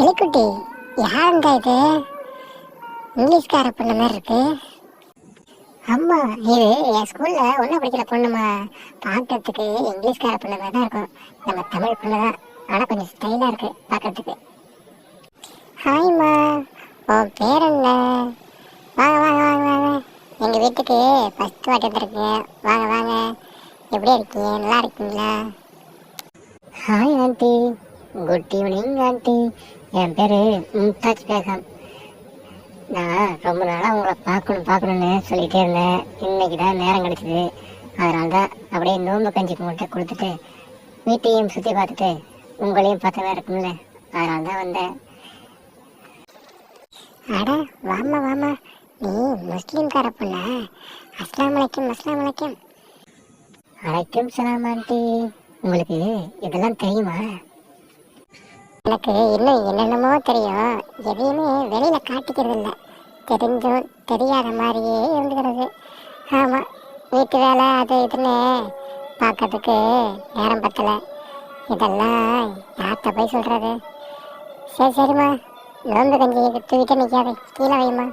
எலிக்குட்டி யாருண்டா இது? இங்கிலீஷ்கார பொண்ணு மாதிரி இருக்கு. அம்மா இது என் ஸ்கூல்ல ஒன்றும் படிக்கிற பொண்ணுமா? பார்க்கறதுக்கு இங்கிலீஷ்கார பொண்ணு மாதிரி தான் இருக்கும். நம்ம தமிழ் பொண்ணு தான். ஆனால் கொஞ்சம் ஸ்டைலாக இருக்கு பார்க்கறதுக்கு ஹாய்மா உன் பேர் என்ன? வாங்க வாங்க வாங்க வாங்க. எங்கள் வீட்டுக்கு ஃபஸ்ட் வாட்டி வந்திருக்கீங்க. வாங்க வாங்க. எப்படி இருக்கீங்க? நல்லா இருக்கீங்களா? Hi aunty good evening aunty என் பேர் மும்தாஜ் பேகம். நான் ரொம்ப நாளாக உங்களை பார்க்கணும் பார்க்கணுன்னு சொல்லிகிட்டே இருந்தேன். இன்னைக்கு தான் நேரம் கிடச்சிது. அதனால தான் அப்படியே நோம்பு கஞ்சி உங்கள்கிட்ட கொடுத்துட்டு வீட்டையும் சுற்றி பார்த்துட்டு உங்களையும் பார்த்தவே இருக்கும்ல. அதனால தான் வந்தேன். அட வாமா வாமா நீ முஸ்லீம்கார பொண்ணா அஸ்லாம் வலைக்கும் அஸ்லாம் வலைக்கும் வலைக்கும் சலாம் ஆண்டி உங்களுக்கு இதெல்லாம் தெரியுமா? எனக்கு இன்னும் என்னென்னமோ தெரியும். எதையுமே வெளியில் காட்டிக்கிறது இல்லை தெரிஞ்சும் தெரியாத மாதிரியே இருந்துக்கிறது ஆமாம் வீட்டு வேலை அது இதுன்னு பார்க்கறதுக்கு நேரம் பத்தல. இதெல்லாம் யார்கிட்ட போய் சொல்கிறது சரி சரிம்மா. நோன்பு கஞ்சி தூக்கிட்டு நிற்காது கீழே வையுமா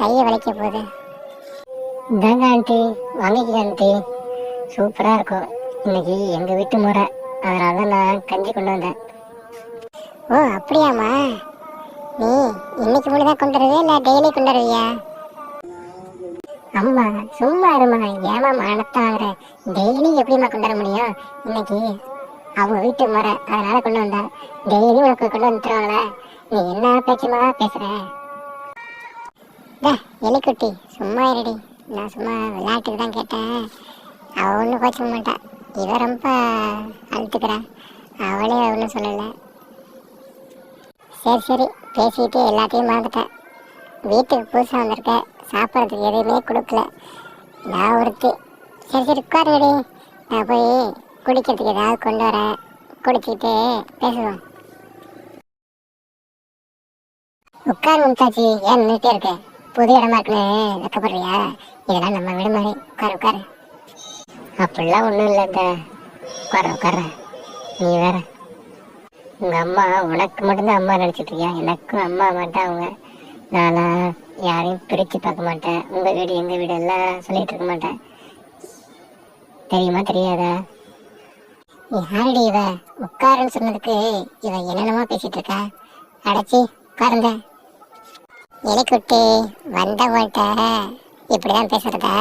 கையை வலிக்க போகுது. இந்தாங்க ஆண்டி. வாங்கிக்க ஆண்டி. சூப்பராக இருக்கும். இன்னைக்கு எங்கள் வீட்டு முறை. அதனால தான் நான் கஞ்சி கொண்டு வந்தேன். ஓ அப்படியாம்மா? நீ இன்னைக்கு மட்டும் தான் கொண்டு வருவியா இல்லை டெய்லி கொண்டு வருவியா? அம்மா சும்மா இருமா ஏமா மனத்தாங்கிற டெய்லி எப்படிம்மா கொண்டு வர முடியும்? இன்னைக்கு அவங்க வீட்டு முறை அதனால கொண்டு வந்தேன் டெய்லி உனக்கு கொண்டு வந்துருவாங்களே நீ என்ன பேச்சுமா பேசுற? எலிக்குட்டி சும்மா இருடி. நான் சும்மா விளையாட்டுக்கு தான் கேட்டேன். அவ ஒன்றும் கோச்சிக்க மாட்டேன் இவன் ரொம்ப அழுத்துக்கிறான் அவளே ஒன்றும் சொல்லலை. சரி சரி. பேசிட்டு எல்லாத்தையும் மறந்துட்டேன். வீட்டுக்கு புதுசாக வந்திருக்க. சாப்பிட்றதுக்கு எதுவுமே கொடுக்கல. நான் ஒருத்தி. சரி சரி உட்காருடி நான் போய் குடிக்கிறதுக்கு ஏதாவது கொண்டு வரேன். குடிச்சிட்டு பேசுவோம். உட்கார் மும்தாஜி. ஏன் நின்றுட்டே இருக்க? புது இடமா இருக்குன்னு வெக்கப்படுறியா இதெல்லாம் நம்ம விடுமுறை உட்கார் உட்காரு உட்காரு. அப்படிலாம் ஒன்றும் இல்லைங்க. உட்கார உட்கார. நீ வேற. உங்கள் அம்மா உனக்கு மட்டும்தான் அம்மா நினச்சிட்டு இருக்கியா? எனக்கும் அம்மா மாட்டேன் அவங்க நான் யாரையும் பிரித்து பார்க்க மாட்டேன். உங்கள் வீடு எங்கள் வீடு எல்லாம் சொல்லிட்டு இருக்க மாட்டேன். தெரியுமா தெரியாதா? யாரடி இவ? உட்காருன்னு சொன்னதுக்கு இவ என்னென்னமா பேசிட்டு இருக்கா? அடைச்சி உட்காருங்க. எலிக்குட்டி வந்தவங்கள்ட்ட இப்படிதான் பேசுறதா?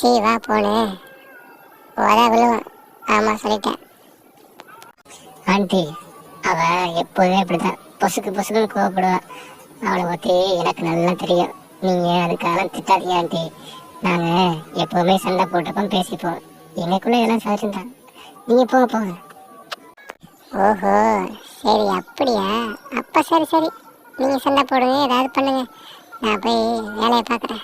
சீ வா போனு. உத விழுவும் ஆமா சொல்லிட்டேன். ஆண்டி அவ எப்போதுமே இப்படிதான் பொசுக்கு பொசுக்குன்னு கோவப்படுவா. அவளை பற்றி எனக்கு நல்லா தெரியும். நீங்க அதுக்காக திட்டாதீங்க ஆண்டி. நாங்க எப்பவுமே சண்டை போட்டுப்போம் பேசிப்போம். எனக்குள்ள இதெல்லாம் சாதிச்சுதான் நீங்க போங்க போங்க. ஓஹோ சரி அப்படியா? அப்ப சரி சரி. நீங்க சண்டை போடுங்க ஏதாவது பண்ணுங்க. நான் போய் வேலையை பார்க்குறேன்.